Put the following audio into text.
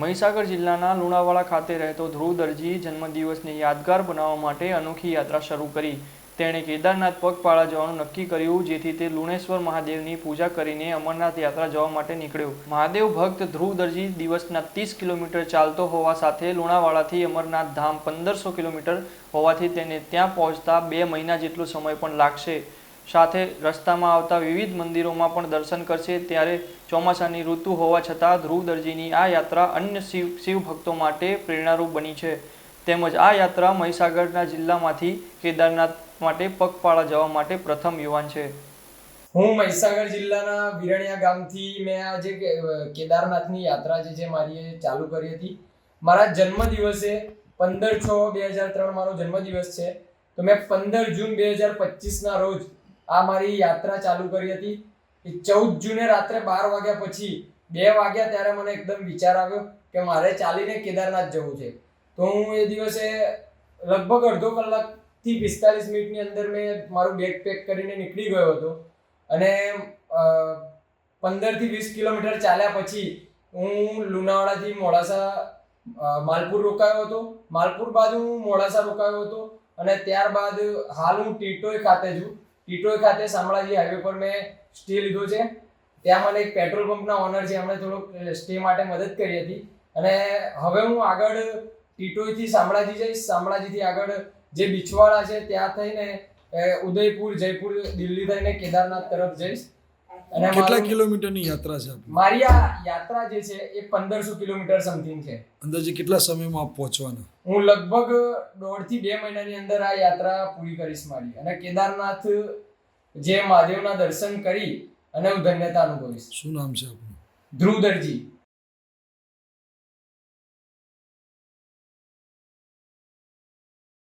મહીસાગર જિલ્લાના લુણાવાડા ખાતે રહેતો ધ્રુવ દરજી જન્મદિવસને યાદગાર બનાવવા માટે અનોખી યાત્રા શરૂ કરી. તેણે કેદારનાથ પગપાળા જવાનું નક્કી કર્યું, જેથી તે લુણેશ્વર મહાદેવની પૂજા કરીને અમરનાથ યાત્રા જવા માટે નીકળ્યો. મહાદેવ ભક્ત ધ્રુવ દરજી દિવસના ત્રીસ કિલોમીટર ચાલતો હોવા સાથે લુણાવાડાથી અમરનાથ ધામ પંદરસો કિલોમીટર હોવાથી તેને ત્યાં પહોંચતા બે મહિના જેટલો સમય પણ લાગશે. સાથે રસ્તામાં આવતા વિવિધ મંદિરોમાં પણ દર્શન કરશે. ત્યારે ચોમાસાની ઋતુ હોવા છતાં ધ્રુવ દરજીની આ યાત્રા અન્ય શિવ શિવ ભક્તો માટે પ્રેરણારૂપ બની છે. તેમજ આ યાત્રા મહીસાગરના જિલ્લામાંથી કેદારનાથ માટે પગપાળા જવા માટે પ્રથમ યુવાન છે. હું મહીસાગર જિલ્લાના વિરણિયા ગામથી મેં આ જે કેદારનાથની યાત્રા જે છે મારી ચાલુ કરી હતી. મારા જન્મ દિવસે પંદર છ બે હજાર ત્રણ મારો જન્મદિવસ છે. તો મેં પંદર જૂન બે હજાર પચીસના રોજ આ મારી યાત્રા ચાલુ કરી હતી. એ ચૌદ જૂને રાત્રે બાર વાગ્યા પછી, બે વાગ્યા ત્યારે મને એકદમ વિચાર આવ્યો કે મારે ચાલીને કેદારનાથ જવું છે. તો હું એ દિવસે લગભગ અડધો કલાકથી પિસ્તાલીસ મિનિટની અંદર મેં મારું બેગ પેક કરીને નીકળી ગયો હતો. અને પંદરથી વીસ કિલોમીટર ચાલ્યા પછી હું લુણાવાડાથી મોડાસા માલપુર રોકાયો હતો. માલપુર બાજુ હું મોડાસા રોકાયો હતો અને ત્યારબાદ હાલ હું ટીટોઈ ખાતે છું. ટીટોઈ ખાતે શામળાજી હાઈવે પર મેં સ્ટે લીધો છે. ત્યાં મને એક પેટ્રોલ પંપના ઓનર છે, એમણે થોડુંક સ્ટે માટે મદદ કરી હતી. અને હવે હું આગળ ટીટોઈથી શામળાજી જઈશ. શામળાજીથી આગળ જે બીછવાળા છે, ત્યાં થઈને ઉદયપુર, જયપુર, દિલ્હી થઈને કેદારનાથ તરફ જઈશ. અને કેટલા કિલોમીટર કિલોમીટરની યાત્રા છે મારી આ યાત્રા જે છે એ પંદરસો કિલોમીટર સમથિંગ છે. અંદાજે કેટલા સમયમાં આપ પહોંચવાના? હું લગભગ દોઢથી બે મહિનાની અંદર આ યાત્રા પૂરી કરીશ મારી અને કેદારનાથ જે મહાદેવના દર્શન કરી અને હું ધન્યતા અનુભવીશ. શું નામ છે આપનું? ધ્રુવ દરજી